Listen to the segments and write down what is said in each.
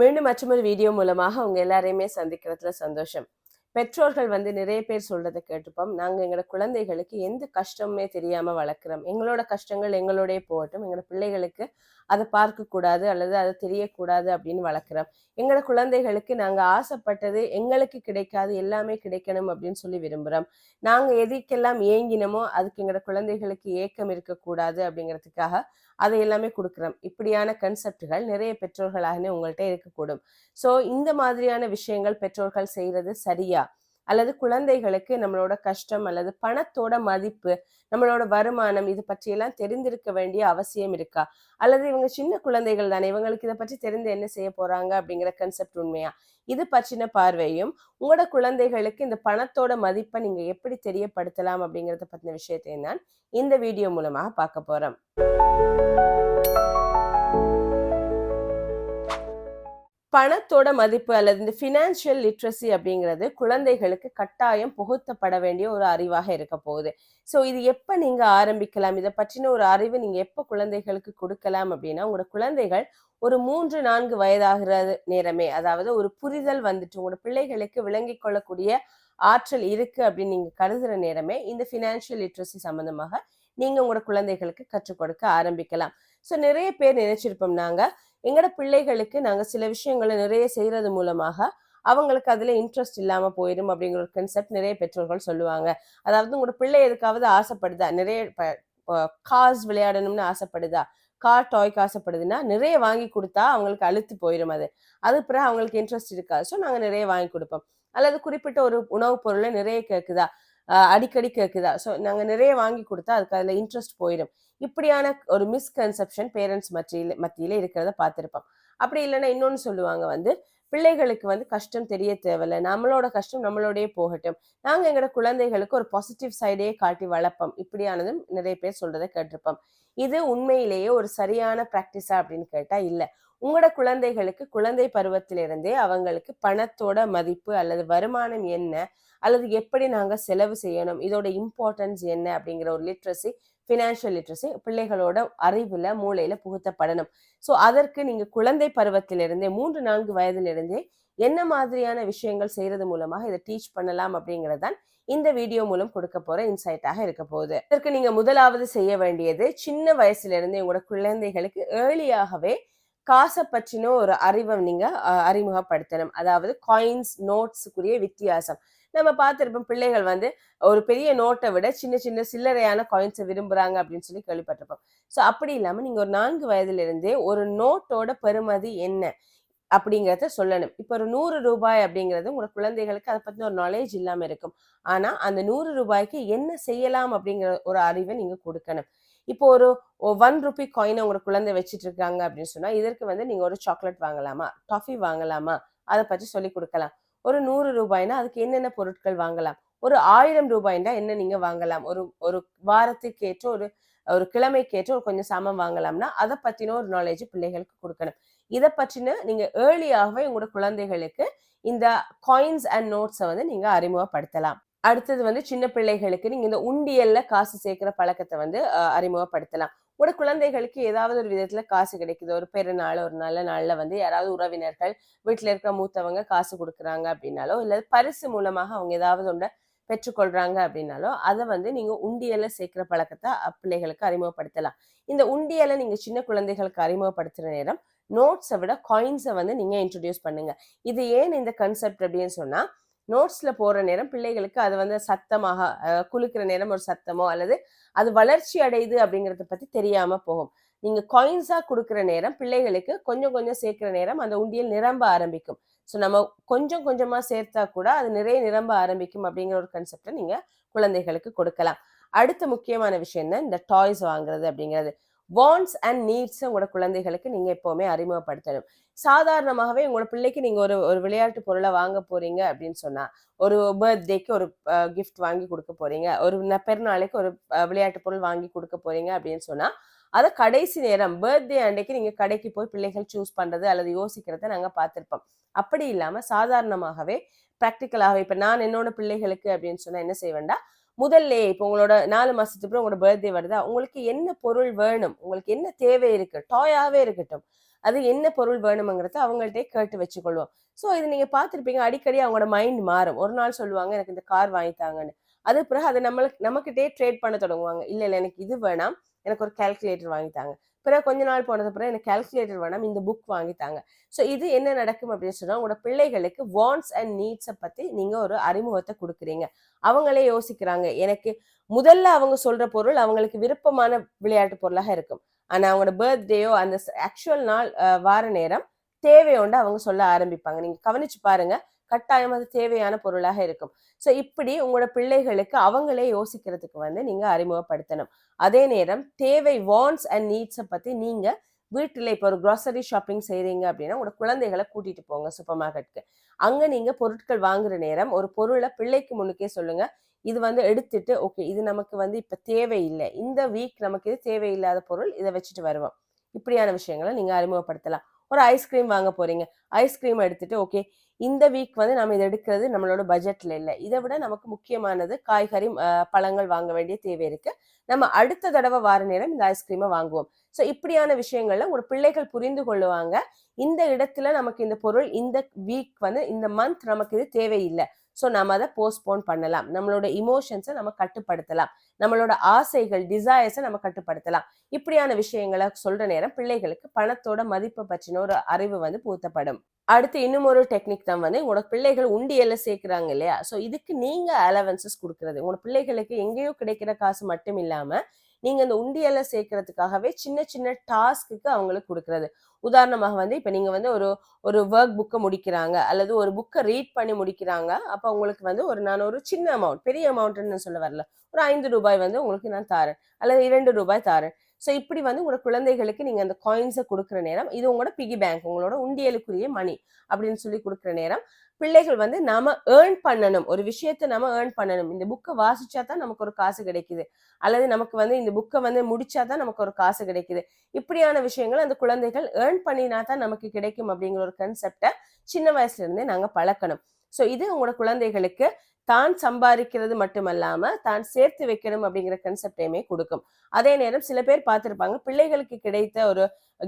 மீண்டும் மற்றொரு வீடியோ மூலமாக உங்கள் எல்லாரையுமே சந்திக்கிறதுல சந்தோஷம். பெற்றோர்கள் வந்து நிறைய பேர் சொல்றதை கேட்டுப்போம் நாங்கள் எங்களோட குழந்தைகளுக்கு எந்த கஷ்டமுமே தெரியாமல் வளர்க்குறோம். எங்களோட கஷ்டங்கள் எங்களோடய போகட்டும். எங்களோட பிள்ளைகளுக்கு அதை பார்க்கக்கூடாது அல்லது அதை தெரியக்கூடாது அப்படின்னு வளர்க்குறோம். எங்களோட குழந்தைகளுக்கு நாங்கள் ஆசைப்பட்டது எங்களுக்கு கிடைக்காது எல்லாமே கிடைக்கணும் அப்படின்னு சொல்லி விரும்புகிறோம் நாங்கள் எதுக்கெல்லாம் ஏங்கினமோ அதுக்கு எங்களோட குழந்தைகளுக்கு ஏக்கம் இருக்கக்கூடாது அப்படிங்கிறதுக்காக அதை எல்லாமே கொடுக்குறோம். இப்படியான கன்செப்டுகள் நிறைய பெற்றோர்களாகனே உங்கள்கிட்ட இருக்கக்கூடும். ஸோ இந்த மாதிரியான விஷயங்கள் பெற்றோர்கள் செய்கிறது சரியா? அல்லது குழந்தைகளுக்கு நம்மளோட கஷ்டம் அல்லது பணத்தோட மதிப்பு நம்மளோட வருமானம் இது பற்றியெல்லாம் தெரிந்திருக்க வேண்டிய அவசியம் இருக்கா? அல்லது இவங்க சின்ன குழந்தைகள் தானே இவங்களுக்கு இதை பற்றி தெரிந்து என்ன செய்ய போறாங்க அப்படிங்கிற கன்செப்ட் உண்மையா? இது பற்றின பார்வையும் உங்களோட குழந்தைகளுக்கு இந்த பணத்தோட மதிப்பை நீங்க எப்படி தெரியப்படுத்தலாம் அப்படிங்கறத பத்தின விஷயத்தையும் தான் இந்த வீடியோ மூலமாக பார்க்க போறோம். பணத்தோட மதிப்பு அல்லது இந்த ஃபினான்ஷியல் லிட்ரஸி அப்படிங்கிறது குழந்தைகளுக்கு கட்டாயம் புகுத்தப்பட வேண்டிய ஒரு அறிவாக இருக்க போகுது. ஸோ இது எப்போ நீங்கள் ஆரம்பிக்கலாம்? இதை பற்றின ஒரு அறிவு நீங்கள் எப்போ குழந்தைகளுக்கு கொடுக்கலாம் அப்படின்னா உங்களோட குழந்தைகள் ஒரு மூன்று நான்கு வயதாகிற நேரமே அதாவது ஒரு புரிதல் வந்துட்டு உங்களோட பிள்ளைகளுக்கு விளங்கி கொள்ளக்கூடிய ஆற்றல் இருக்கு அப்படின்னு நீங்க கருதுற நேரமே இந்த ஃபினான்ஷியல் லிட்ரஸி சம்பந்தமாக நீங்க உங்களோட குழந்தைகளுக்கு கற்றுக் கொடுக்க ஆரம்பிக்கலாம். ஸோ நிறைய பேர் நினைச்சிருப்போம் நாங்கள் எங்களோட பிள்ளைகளுக்கு நாங்கள் சில விஷயங்களை நிறைய செய்கிறது மூலமாக அவங்களுக்கு அதில் இன்ட்ரெஸ்ட் இல்லாமல் போயிடும் அப்படிங்கிற ஒரு கன்செப்ட் நிறைய பெற்றோர்கள் சொல்லுவாங்க. அதாவது உங்களோட பிள்ளை எதுக்காவது ஆசைப்படுதா? நிறைய கார்ஸ் விளையாடணும்னு ஆசைப்படுதா? கார் டாய்க்கு ஆசைப்படுதுன்னா நிறைய வாங்கி கொடுத்தா அவங்களுக்கு அழுத்து போயிடும் அது. அது பிறகு அவங்களுக்கு இன்ட்ரெஸ்ட் இருக்காது. ஸோ நாங்கள் நிறைய வாங்கி கொடுப்போம். அல்லது குறிப்பிட்ட ஒரு உணவுப் பொருளை நிறைய கேட்குதா அடிக்கடி கேட்குதா ஸோ நாங்கள் நிறைய வாங்கி கொடுத்தா அதுக்கு அதில் இன்ட்ரெஸ்ட் போயிடும் இப்படியான ஒரு மிஸ்கன்செப்ஷன் பேரண்ட்ஸ் மத்தியில் மத்தியில் இருக்கிறத பார்த்துருப்போம். அப்படி இல்லைன்னா இன்னொன்று சொல்லுவாங்க வந்து பிள்ளைகளுக்கு வந்து கஷ்டம் தெரிய தேவையில்ல. நம்மளோட கஷ்டம் நம்மளோடய போகட்டும். நாங்கள் எங்களோட குழந்தைகளுக்கு ஒரு பாசிட்டிவ் சைடே காட்டி வளர்ப்போம். இப்படியானதும் நிறைய பேர் சொல்றதை கேட்டிருப்போம். இது உண்மையிலேயே ஒரு சரியான ப்ராக்டிஸா அப்படின்னு கேட்டால் இல்லை. உங்களோட குழந்தைகளுக்கு குழந்தை பருவத்திலிருந்தே அவங்களுக்கு பணத்தோட மதிப்பு அல்லது வருமானம் என்ன? அல்லது எப்படி நாங்கள் செலவு செய்யணும்? இதோட இம்பார்ட்டன்ஸ் என்ன? அப்படிங்கிற ஒரு லிட்ரஸி ஃபினான்ஷியல் லிட்ரஸி பிள்ளைகளோட அறிவில் மூளையில் புகுத்தப்படணும். ஸோ அதற்கு நீங்கள் குழந்தை பருவத்திலிருந்தே மூன்று நான்கு வயதிலிருந்தே என்ன மாதிரியான விஷயங்கள் செய்யறது மூலமாக இதை டீச் பண்ணலாம் அப்படிங்கிறது தான் இந்த வீடியோ மூலம் கொடுக்க போற இன்சைட்டாக இருக்க போகுது. இதற்கு நீங்க முதலாவது செய்ய வேண்டியது சின்ன வயசுல இருந்தே உங்களோட குழந்தைகளுக்கு ஏர்லியாகவே காசை பற்றின ஒரு அறிவை நீங்க அறிமுகப்படுத்தணும். அதாவது காயின்ஸ் நோட்ஸுக்குரிய வித்தியாசம். நம்ம பார்த்துருப்போம் பிள்ளைகள் வந்து ஒரு பெரிய நோட்டை விட சின்ன சின்ன சில்லறையான காயின்ஸை விரும்புகிறாங்க அப்படின்னு சொல்லி கேள்விப்பட்டிருப்போம். ஸோ அப்படி இல்லாமல் நீங்கள் ஒரு நான்கு வயதுலேருந்தே ஒரு நோட்டோட பெருமதி என்ன அப்படிங்கிறத சொல்லணும். இப்போ ஒரு நூறு ரூபாய் அப்படிங்கிறது உங்களோட குழந்தைகளுக்கு அதை பற்றின ஒரு நாலேஜ் இல்லாமல் இருக்கும். ஆனால் அந்த நூறு ரூபாய்க்கு என்ன செய்யலாம் அப்படிங்கிற ஒரு அறிவை நீங்கள் கொடுக்கணும். இப்போ ஒரு ஒன் ருபி காயினை உங்களோட குழந்தை வச்சுட்டு இருக்காங்க அப்படின்னு சொன்னா இதற்கு வந்து நீங்க ஒரு சாக்லேட் வாங்கலாமா? டாஃபி வாங்கலாமா? அதை பற்றி சொல்லி கொடுக்கலாம். ஒரு நூறு ரூபாய்னா அதுக்கு என்னென்ன பொருட்கள் வாங்கலாம்? ஒரு ஆயிரம் ரூபாய்னா என்ன நீங்க வாங்கலாம்? ஒரு ஒரு வாரத்துக்கேற்ற ஒரு ஒரு கிழமைக்கேற்ற ஒரு கொஞ்சம் சாமம் வாங்கலாம்னா அதை பத்தின ஒரு நாலேஜ் பிள்ளைகளுக்கு கொடுக்கணும். இதை பற்றின நீங்க ஏர்லியாகவே உங்களோட குழந்தைகளுக்கு இந்த காயின்ஸ் அண்ட் நோட்ஸை வந்து நீங்க அறிமுகப்படுத்தலாம். அடுத்தது வந்து சின்ன பிள்ளைகளுக்கு நீங்க இந்த உண்டியல்ல காசு சேர்க்கிற பழக்கத்தை வந்து அறிமுகப்படுத்தலாம். உங்களோட குழந்தைகளுக்கு ஏதாவது ஒரு விதத்துல காசு கிடைக்குது. ஒரு பெருநாள் ஒரு நல்ல நாள்ல வந்து யாராவது உறவினர்கள் வீட்டுல இருக்கிற மூத்தவங்க காசு கொடுக்குறாங்க அப்படின்னாலோ இல்ல பரிசு மூலமாக அவங்க ஏதாவது ஒன்றை பெற்றுக்கொள்றாங்க அப்படின்னாலோ அதை வந்து நீங்க உண்டியல்ல சேர்க்கிற பழக்கத்தை பிள்ளைகளுக்கு அறிமுகப்படுத்தலாம். இந்த உண்டியலை நீங்க சின்ன குழந்தைகளுக்கு அறிமுகப்படுத்துற நேரம் நோட்ஸை விட காயின்ஸை வந்து நீங்க இன்ட்ரடியூஸ் பண்ணுங்க. இது ஏன் இந்த கன்செப்ட் அப்படின்னு சொன்னா நோட்ஸில் போகிற நேரம் பிள்ளைகளுக்கு அது வந்து சத்தமாக குலுக்கிற நேரம் ஒரு சத்தமோ அல்லது அது வளர்ச்சி அடையுது அப்படிங்கறத பற்றி தெரியாமல் போகும். நீங்கள் காயின்ஸாக கொடுக்குற நேரம் பிள்ளைகளுக்கு கொஞ்சம் கொஞ்சம் சேர்க்குற நேரம் அந்த உண்டியல் நிரம்ப ஆரம்பிக்கும். ஸோ நம்ம கொஞ்சம் கொஞ்சமாக சேர்த்தா கூட அது நிறைய நிரம்ப ஆரம்பிக்கும் அப்படிங்கிற ஒரு கன்செப்டை நீங்கள் குழந்தைகளுக்கு கொடுக்கலாம். அடுத்த முக்கியமான விஷயம் தான் இந்த டாய்ஸ் வாங்குறது அப்படிங்கிறது. வாண்ட்ஸ் அண்ட் நீட்ஸ் உங்களோட குழந்தைகளுக்கு நீங்க எப்பவுமே அறிமுகப்படுத்தணும். சாதாரணமாகவே உங்களோட பிள்ளைக்கு நீங்க ஒரு ஒரு விளையாட்டு பொருளை வாங்க போறீங்க அப்படின்னு சொன்னா ஒரு பர்த்டேக்கு ஒரு கிஃப்ட் வாங்கி கொடுக்க போறீங்க ஒரு பெருநாளைக்கு ஒரு விளையாட்டு பொருள் வாங்கி கொடுக்க போறீங்க அப்படின்னு சொன்னா அதை கடைசி நேரம் பர்த்டே அன்றைக்கு நீங்க கடைக்கு போய் பிள்ளைகள் சூஸ் பண்றது அல்லது யோசிக்கிறத நாங்க பார்த்துருப்போம். அப்படி இல்லாம சாதாரணமாகவே ப்ராக்டிக்கலாக இப்ப நான் என்னோட பிள்ளைகளுக்கு அப்படின்னு சொன்னா என்ன செய்வேன்டா முதல்ல இப்போ உங்களோட நாலு மாசத்துக்கு அப்புறம் உங்களோட பர்த்டே வருதா உங்களுக்கு என்ன பொருள் வேணும் உங்களுக்கு என்ன தேவை இருக்கு டாயாவே இருக்கட்டும் அது என்ன பொருள் வேணுங்கிறத அவங்கள்ட்டே கேட்டு வச்சுக்கொள்வோம். ஸோ இது நீங்க பார்த்துருப்பீங்க அடிக்கடி அவங்களோட மைண்ட் மாறும். ஒரு நாள் சொல்லுவாங்க எனக்கு இந்த கார் வாங்கித்தாங்கன்னு அது பிறகு அதை நம்மளுக்கு நமக்கிட்டே ட்ரேட் பண்ண தொடங்குவாங்க. இல்லை இல்லை எனக்கு இது வேணாம். எனக்கு ஒரு கால்குலேட்டர் வாங்கித்தாங்க பிறகு கொஞ்ச நாள் போனது அப்புறம் எனக்கு கால்குலேட்டர் வேணாம் இந்த புக் வாங்கித்தாங்க. ஸோ இது என்ன நடக்கும் அப்படின்னு சொன்னால் உங்களோட பிள்ளைகளுக்கு வாண்ட்ஸ் அண்ட் நீட்ஸை பத்தி நீங்க ஒரு அறிமுகத்தை கொடுக்குறீங்க. அவங்களே யோசிக்கிறாங்க. எனக்கு முதல்ல அவங்க சொல்ற பொருள் அவங்களுக்கு விருப்பமான விளையாட்டு பொருளாக இருக்கும். ஆனா அவங்களோட பர்த்டேயோ அந்த ஆக்சுவல் நாள் வார நேரம் தேவையோண்டு அவங்க சொல்ல ஆரம்பிப்பாங்க. நீங்க கவனிச்சு பாருங்க. கட்டாயம் அது தேவையான பொருளாக இருக்கும். ஸோ இப்படி உங்களோட பிள்ளைகளுக்கு அவங்களே யோசிக்கிறதுக்கு வந்து நீங்கள் அறிமுகப்படுத்தணும். அதே நேரம் தேவை வான்ஸ் அண்ட் நீட்ஸை பற்றி நீங்கள் வீட்டில் இப்போ ஒரு க்ராசரி ஷாப்பிங் செய்கிறீங்க அப்படின்னா உங்களோட குழந்தைகளை கூட்டிகிட்டு போங்க சூப்பர் மார்க்கெட்டுக்கு அங்கே நீங்கள் பொருட்கள் வாங்குற நேரம் ஒரு பொருளை பிள்ளைக்கு முன்னுக்கே சொல்லுங்கள் இது வந்து எடுத்துட்டு ஓகே இது நமக்கு வந்து இப்போ தேவையில்லை. இந்த வீக் நமக்கு இது தேவையில்லாத பொருள் இதை வச்சுட்டு வருவோம். இப்படியான விஷயங்களை நீங்கள் அறிமுகப்படுத்தலாம். ஒரு ஐஸ்கிரீம் வாங்க போகிறீங்க ஐஸ்கிரீம் எடுத்துட்டு ஓகே இந்த வீக் வந்து நம்ம இதை எடுக்கிறது நம்மளோட பட்ஜெட்ல இல்லை. இதை விட நமக்கு முக்கியமானது காய்கறி பழங்கள் வாங்க வேண்டிய தேவை இருக்கு. நம்ம அடுத்த தடவை வார நேரம் இந்த ஐஸ்கிரீமை வாங்குவோம். ஸோ இப்படியான விஷயங்கள்ல உங்களோட பிள்ளைகள் புரிந்து கொள்ளுவாங்க. இந்த இடத்துல நமக்கு இந்த பொருள் இந்த வீக் வந்து இந்த மந்த் நமக்கு இது தேவையில்லை. ஸோ நம்ம அதை போஸ்ட்போன் பண்ணலாம். நம்மளோட இமோஷன்ஸை நம்ம கட்டுப்படுத்தலாம். நம்மளோட ஆசைகள் டிசைர்ஸை நம்ம கட்டுப்படுத்தலாம். இப்படியான விஷயங்களை சொல்ற நேரம் பிள்ளைகளுக்கு பணத்தோட மதிப்பை பற்றின ஒரு அறிவு வந்து பூத்தப்படும் அடுத்து இன்னும் ஒரு டெக்னிக் தான் வந்து உங்களோட பிள்ளைகள் உண்டியல்ல சேர்க்குறாங்க இல்லையா? ஸோ இதுக்கு நீங்க அலவன்சஸ் கொடுக்கறது. உங்களோட பிள்ளைகளுக்கு எங்கேயோ கிடைக்கிற காசு மட்டும் இல்லாம நீங்க இந்த உண்டியல்ல சேர்க்கறதுக்காகவே சின்ன சின்ன டாஸ்க்கு அவங்களுக்கு கொடுக்கறது. உதாரணமாக வந்து இப்போ நீங்கள் வந்து ஒரு ஒரு ஒர்க் புக்கை முடிக்கிறாங்க அல்லது ஒரு புக்கை ரீட் பண்ணி முடிக்கிறாங்க அப்போ உங்களுக்கு வந்து ஒரு நான் ஒரு சின்ன அமௌண்ட் பெரிய அமௌண்ட்டுன்னு சொல்ல வரல. ஒரு ஐந்து ரூபாய் வந்து உங்களுக்கு நான் தாரேன் அல்லது இரண்டு ரூபாய் தாரேன். ஸோ இப்படி வந்து உங்களோட குழந்தைகளுக்கு நீங்கள் அந்த காயின்ஸை கொடுக்குற நேரம் இது உங்களோட பிகி பேங்க் உங்களோட உண்டியலுக்குரிய மணி அப்படின்னு சொல்லி கொடுக்குற நேரம் பிள்ளைகள் வந்து நாம ஏர்ன் பண்ணணும். ஒரு விஷயத்த நாம ஏர்ன் பண்ணணும். இந்த புக்கை வாசிச்சா தான் நமக்கு ஒரு காசு கிடைக்குது. அல்லது நமக்கு வந்து இந்த புக்கை வந்து முடிச்சா தான் நமக்கு ஒரு காசு கிடைக்குது. இப்படியான விஷயங்கள் அந்த குழந்தைகள் ஏர்ன் பண்ணினா தான் நமக்கு கிடைக்கும் அப்படிங்கிற ஒரு கன்செப்டை சின்ன வயசுல இருந்தே நாங்கள் பழக்கணும். ஸோ இது உங்களோட குழந்தைகளுக்கு தான் சம்பாதிக்கிறது மட்டுமல்லாம தான் சேர்த்து வைக்கணும் அப்படிங்கிற கன்செப்டையுமே கொடுக்கும். அதே நேரம் சில பேர் பார்த்திருப்பாங்க பிள்ளைகளுக்கு கிடைத்த ஒரு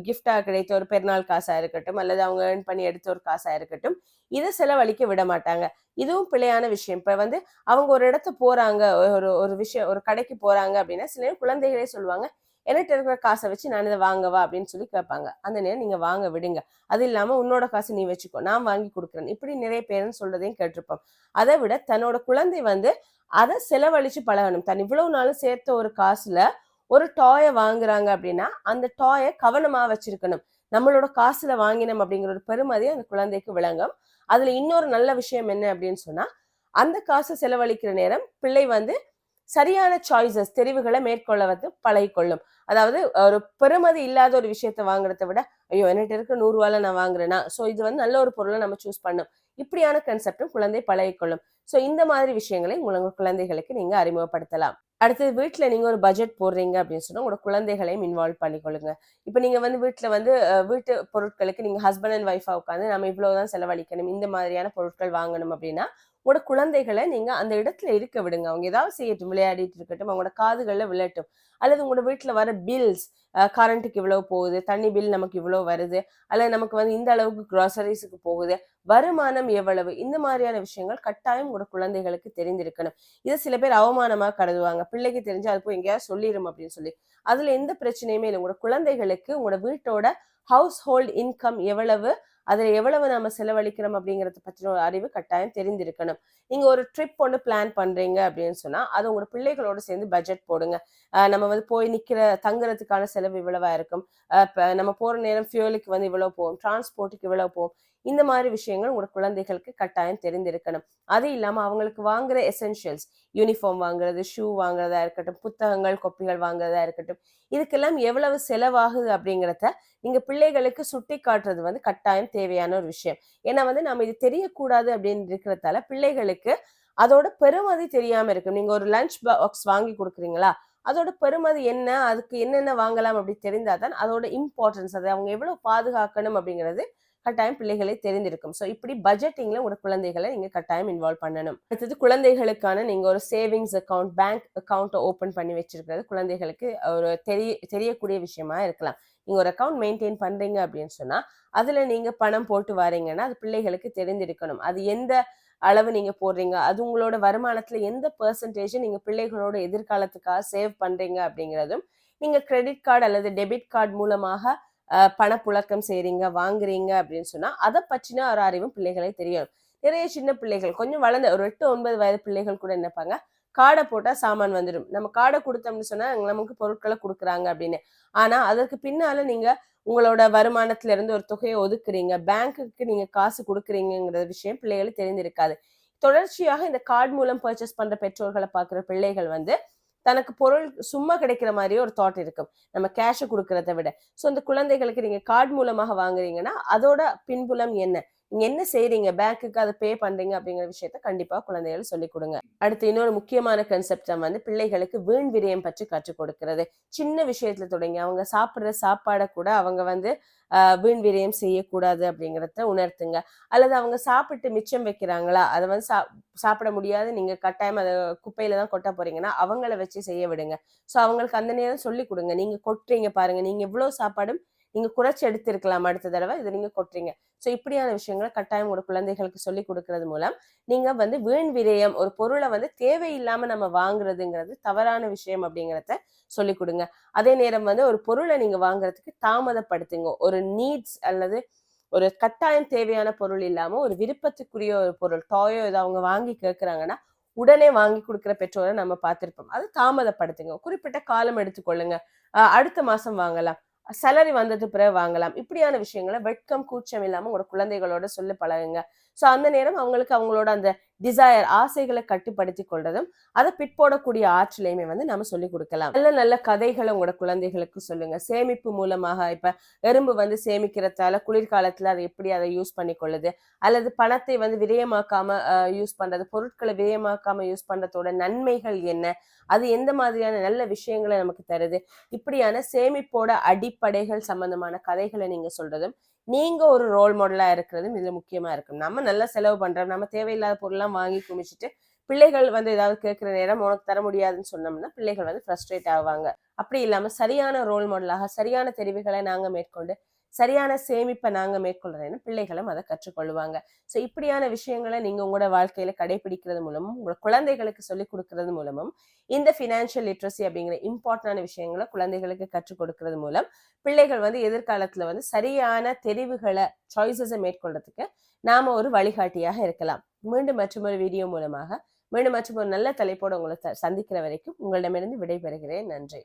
கிஃப்டா கிடைத்த ஒரு பெருநாள் காசா இருக்கட்டும் அல்லது அவங்க ஏர்ன் பண்ணி எடுத்த ஒரு காசா இருக்கட்டும் இதை செலவழிக்க விட மாட்டாங்க. இதுவும் பிழையான விஷயம். இப்ப வந்து அவங்க ஒரு இடத்த போறாங்க ஒரு ஒரு விஷயம் ஒரு கடைக்கு போறாங்க அப்படின்னா சில குழந்தைகளே சொல்லுவாங்க என்கிட்ட இருக்கிற காசை வச்சு நான் இதை வாங்கவா அப்படின்னு சொல்லி கேட்பாங்க. அந்த நேரம் நீங்க வாங்க விடுங்க. அது இல்லாம உன்னோட காசு நீ வச்சுக்கோ. நான் வாங்கி கொடுக்குறேன். இப்படி நிறைய பேருன்னு சொல்றதையும் கேட்டிருப்போம். அதை விட தன்னோட குழந்தை வந்து அதை செலவழிச்சு பழகணும். தன் இவ்வளவு நாளும் சேர்த்த ஒரு காசுல ஒரு டாயை வாங்குறாங்க அப்படின்னா அந்த டாயை கவனமா வச்சிருக்கணும். நம்மளோட காசுல வாங்கினோம் அப்படிங்கிற ஒரு பெருமதி அந்த குழந்தைக்கு விளங்கும். அதுல இன்னொரு நல்ல விஷயம் என்ன அப்படின்னு சொன்னா அந்த காசை செலவழிக்கிற நேரம் பிள்ளை வந்து சரியான சாய்ஸஸ் தெரிவுகளை மேற்கொள்ள வந்து பழகிக்கொள்ளும். அதாவது ஒரு பெருமதி இல்லாத ஒரு விஷயத்த வாங்குறதை விட ஐயோ என்கிட்ட இருக்க நூறுரூவால நான் வாங்குறேன்னா ஸோ இது வந்து நல்ல ஒரு பொருளை நம்ம சூஸ் பண்ணும். இப்படியான கன்செப்டும் குழந்தை பழகிக்கொள்ளும். ஸோ இந்த மாதிரி விஷயங்களை உங்கள் குழந்தைகளுக்கு நீங்க அறிமுகப்படுத்தலாம். அடுத்தது வீட்டில் நீங்கள் ஒரு பட்ஜெட் போடுறீங்க அப்படின்னு சொன்னால் உங்களோட குழந்தைகளையும் இன்வால்வ் பண்ணிக்கொள்ளுங்க. இப்போ நீங்கள் வந்து வீட்டில் வந்து வீட்டு பொருட்களுக்கு நீங்கள் ஹஸ்பண்ட் அண்ட் ஒய்ஃபாக உட்காந்து நம்ம இவ்வளோ தான் செலவழிக்கணும் இந்த மாதிரியான பொருட்கள் வாங்கணும் அப்படின்னா உங்களோட குழந்தைகளை நீங்க அந்த இடத்துல இருக்க விடுங்க. அவங்க ஏதாவது செய்யட்டும் விளையாடிட்டு இருக்கட்டும் அவங்களோட காதுகளில் விழட்டும். அல்லது உங்களோட வீட்டில் வர பில்ஸ் கரண்ட்டுக்கு இவ்வளவு போகுது தண்ணி பில் நமக்கு இவ்வளவு வருது அல்லது நமக்கு வந்து இந்த அளவுக்கு க்ராசரிஸுக்கு போகுது வருமானம் எவ்வளவு? இந்த மாதிரியான விஷயங்கள் கட்டாயம் உங்களோட குழந்தைகளுக்கு தெரிந்திருக்கணும். இதை சில பேர் அவமானமாக கருதுவாங்க. பிள்ளைக்கு தெரிஞ்சு அது போய் எங்கேயாவது சொல்லிடும் அப்படின்னு சொல்லி. அதுல எந்த பிரச்சனையுமே இல்லை. உங்களோட குழந்தைகளுக்கு உங்களோட வீட்டோட ஹவுஸ் ஹோல்ட் இன்கம் எவ்வளவு? அதுல எவ்வளவு நாம செலவழிக்கிறோம் அப்படிங்கறத பற்றின ஒரு அறிவு கட்டாயம் தெரிந்திருக்கணும். நீங்க ஒரு ட்ரிப் ஒன்று பிளான் பண்றீங்க அப்படின்னு சொன்னா அது உங்களோட பிள்ளைகளோட சேர்ந்து பட்ஜெட் போடுங்க. நம்ம வந்து போய் நிக்கிற தங்குறதுக்கான செலவு இவ்வளவா இருக்கும். ஆஹ் நம்ம போற நேரம் ஃபியூலுக்கு வந்து இவ்வளவு போகும் டிரான்ஸ்போர்ட்டுக்கு இவ்வளோ போகும் இந்த மாதிரி விஷயங்கள் உங்களோட குழந்தைகளுக்கு கட்டாயம் தெரிந்திருக்கணும். அது இல்லாம அவங்களுக்கு வாங்குற எசென்ஷியல்ஸ் யூனிஃபார்ம் வாங்குறது ஷூ வாங்குறதா இருக்கட்டும் புத்தகங்கள் கொப்பிகள் வாங்குறதா இருக்கட்டும் இதுக்கெல்லாம் எவ்வளவு செலவாகுது அப்படிங்கிறத நீங்க பிள்ளைகளுக்கு சுட்டி காட்டுறது வந்து கட்டாயம் தேவையான ஒரு விஷயம். ஏன்னா வந்து நம்ம இது தெரியக்கூடாது அப்படின்னு இருக்கிறதால பிள்ளைகளுக்கு அதோட பெருமதி தெரியாம இருக்கும். நீங்க ஒரு லஞ்ச் பாக்ஸ் வாங்கி கொடுக்குறீங்களா? அதோட பெருமதி என்ன? அதுக்கு என்னென்ன வாங்கலாம் அப்படி தெரிந்தாதான் அதோட இம்பார்ட்டன்ஸ் அதை அவங்க எவ்வளவு பாதுகாக்கணும் அப்படிங்கிறது கட்டாயம் பிள்ளைகளை தெரிந்திருக்கும். ஸோ இப்படி பட்ஜெட்டிங்ல ஒரு குழந்தைகளை நீங்க கட்டாயம் இன்வால்வ் பண்ணணும். அடுத்தது குழந்தைகளுக்கான நீங்க ஒரு சேவிங்ஸ் அக்கௌண்ட் பேங்க் அக்கௌண்ட்டை ஓப்பன் பண்ணி வச்சிருக்கிறது குழந்தைகளுக்கு ஒரு தெரிய தெரியக்கூடிய விஷயமா இருக்கலாம். நீங்கள் ஒரு அக்கௌண்ட் மெயின்டைன் பண்ணுறீங்க அப்படின்னு சொன்னால் அதில் நீங்கள் பணம் போட்டு வரீங்கன்னா அது பிள்ளைகளுக்கு தெரிந்திருக்கணும். அது எந்த அளவு நீங்கள் போடுறீங்க அது உங்களோட வருமானத்தில் எந்த பர்சன்டேஜ் நீங்கள் பிள்ளைகளோட எதிர்காலத்துக்காக சேவ் பண்ணுறீங்க அப்படிங்கிறதும் நீங்கள் கிரெடிட் கார்டு அல்லது டெபிட் கார்டு மூலமாக பணப்புழக்கம் செய்றீங்க வாங்குறீங்க அப்படின்னு சொன்னா அதை பற்றின ஒரு அறிவும் பிள்ளைகளை தெரியும். நிறைய சின்ன பிள்ளைகள் கொஞ்சம் வளர்ந்த ஒரு எட்டு ஒன்பது வயது பிள்ளைகள் கூட நினைப்பாங்க கார்டை போட்டா சாமான் வந்துடும். நம்ம கார்டை கொடுத்தோம்னு சொன்னா நமக்கு பொருட்களை கொடுக்குறாங்க அப்படின்னு. ஆனா அதற்கு பின்னால நீங்க உங்களோட வருமானத்துல இருந்து ஒரு தொகையை ஒதுக்குறீங்க பேங்க்குக்கு நீங்க காசு கொடுக்குறீங்கிற விஷயம் பிள்ளைகளுக்கு தெரிந்திருக்காது. தொடர்ச்சியாக இந்த கார்டு மூலம் பர்ச்சேஸ் பண்ற பெற்றோர்களை பார்க்குற பிள்ளைகள் வந்து தனக்கு பொருள் சும்மா கிடைக்கிற மாதிரியே ஒரு தாட் இருக்கும். நம்ம கேஷை கொடுக்கறத விட. ஸோ இந்த குழந்தைகளுக்கு நீங்கள் கார்டு மூலமாக வாங்குறீங்கன்னா அதோட பின்புலம் என்ன? நீங்க என்ன செய்றீங்க? பேங்க்குக்கு அதை பே பண்றீங்க அப்படிங்கிற விஷயத்த கண்டிப்பா குழந்தைகள் சொல்லிக் கொடுங்க. அடுத்து இன்னொரு முக்கியமான கன்செப்ட் வந்து பிள்ளைகளுக்கு வீண் விரயம் பற்றி கற்றுக் கொடுக்கிறது. சின்ன விஷயத்துல தொடங்கி அவங்க சாப்பிட்ற சாப்பாடை கூட அவங்க வந்து வீண் விரயம் செய்யக்கூடாது அப்படிங்கிறத உணர்த்துங்க. அல்லது அவங்க சாப்பிட்டு மிச்சம் வைக்கிறாங்களா? அதை வந்து சா சாப்பிட முடியாது. நீங்க கட்டாயம் அதை குப்பையில தான் கொட்ட போறீங்கன்னா அவங்கள வச்சு செய்ய விடுங்க. ஸோ அவங்களுக்கு அந்த நேரம் சொல்லி கொடுங்க. நீங்க கொட்டுறீங்க பாருங்க. நீங்க எவ்வளவு சாப்பாடும் நீங்க குறைச்சி எடுத்திருக்கலாம் அடுத்த தடவை. இதை நீங்க கொட்டுறீங்க. ஸோ இப்படியான விஷயங்களை கட்டாயம் உங்களோட குழந்தைகளுக்கு சொல்லி கொடுக்கறது மூலம் நீங்க வந்து வீண் விரயம் ஒரு பொருளை வந்து தேவையில்லாம நம்ம வாங்குறதுங்கிறது தவறான விஷயம் அப்படிங்கிறத சொல்லி கொடுங்க. அதே நேரம் வந்து ஒரு பொருளை நீங்க வாங்குறதுக்கு தாமதப்படுத்துங்க. ஒரு நீட்ஸ் அல்லது ஒரு கட்டாயம் தேவையான பொருள் இல்லாம ஒரு விருப்பத்துக்குரிய ஒரு பொருள் டாயோ ஏதோ அவங்க வாங்கி கேட்கறாங்கன்னா உடனே வாங்கி கொடுக்குற பெற்றோரை நம்ம பார்த்திருப்போம். அது தாமதப்படுத்துங்க. குறிப்பிட்ட காலம் எடுத்துக்கொள்ளுங்க. அஹ் அடுத்த மாசம் வாங்கலாம். சேலரி வந்தது பிறகு வாங்கலாம். இப்படியான விஷயங்களை வெட்கம் கூச்சம் இல்லாமல் உங்களோட குழந்தைகளோட சொல்லி பழகுங்க. ஸோ அந்த நேரம் அவங்களுக்கு அவங்களோட அந்த டிசையர் ஆசைகளை கட்டுப்படுத்தி கொள்றதும் அதை பிற்போடக்கூடிய ஆற்றலையுமே வந்து நம்ம சொல்லி கொடுக்கலாம். நல்ல நல்ல கதைகளை உங்களோட குழந்தைகளுக்கு சொல்லுங்க. சேமிப்பு மூலமாக இப்ப எறும்பு வந்து சேமிக்கிறதால குளிர்காலத்துல அதை எப்படி அதை யூஸ் பண்ணி கொள்ளுது? அல்லது பணத்தை வந்து விரயமாக்காம யூஸ் பண்றது பொருட்களை விரயமாக்காம யூஸ் பண்றதோட நன்மைகள் என்ன? அது எந்த மாதிரியான நல்ல விஷயங்களை நமக்கு தருது? இப்படியான சேமிப்போட அடிப்படைகள் சம்பந்தமான கதைகளை நீங்க சொல்றதும் நீங்க ஒரு ரோல் மாடலா இருக்கிறதும் இதுல முக்கியமா இருக்கும். நம்ம நல்லா செலவு பண்றோம். நம்ம தேவையில்லாத பொருள்லாம் வாங்கி குமிச்சிட்டு பிள்ளைகள் வந்து ஏதாவது கேட்கிற நேரம் உனக்கு தர முடியாதுன்னு சொன்னோம்னா பிள்ளைகள் வந்து ஃப்ரஸ்ட்ரேட் ஆவாங்க. அப்படி இல்லாம சரியான ரோல் மாடலாக சரியான தெரிவுகளை நாங்க மேற்கொண்டு சரியான சேமிப்பை நாங்கள் மேற்கொள்றேன்னு பிள்ளைகளும் அதை கற்றுக்கொள்வாங்க. ஸோ இப்படியான விஷயங்களை நீங்கள் உங்களோட வாழ்க்கையில கடைபிடிக்கிறது மூலமும் உங்களோட குழந்தைகளுக்கு சொல்லிக் கொடுக்கறது மூலமும் இந்த ஃபினான்ஷியல் லிட்ரஸி அப்படிங்கிற இம்பார்ட்டன்டான விஷயங்களை குழந்தைகளுக்கு கற்றுக் கொடுக்கறது மூலம் பிள்ளைகள் வந்து எதிர்காலத்தில் வந்து சரியான தெரிவுகளை சாய்ஸஸை மேற்கொள்றதுக்கு நாம ஒரு வழிகாட்டியாக இருக்கலாம். மீண்டும் மற்றொரு வீடியோ மூலமாக மீண்டும் மற்றும் ஒரு நல்ல தலைப்போடு உங்களை சந்திக்கிற வரைக்கும் உங்களிடமிருந்து விடைபெறுகிறேன். நன்றி.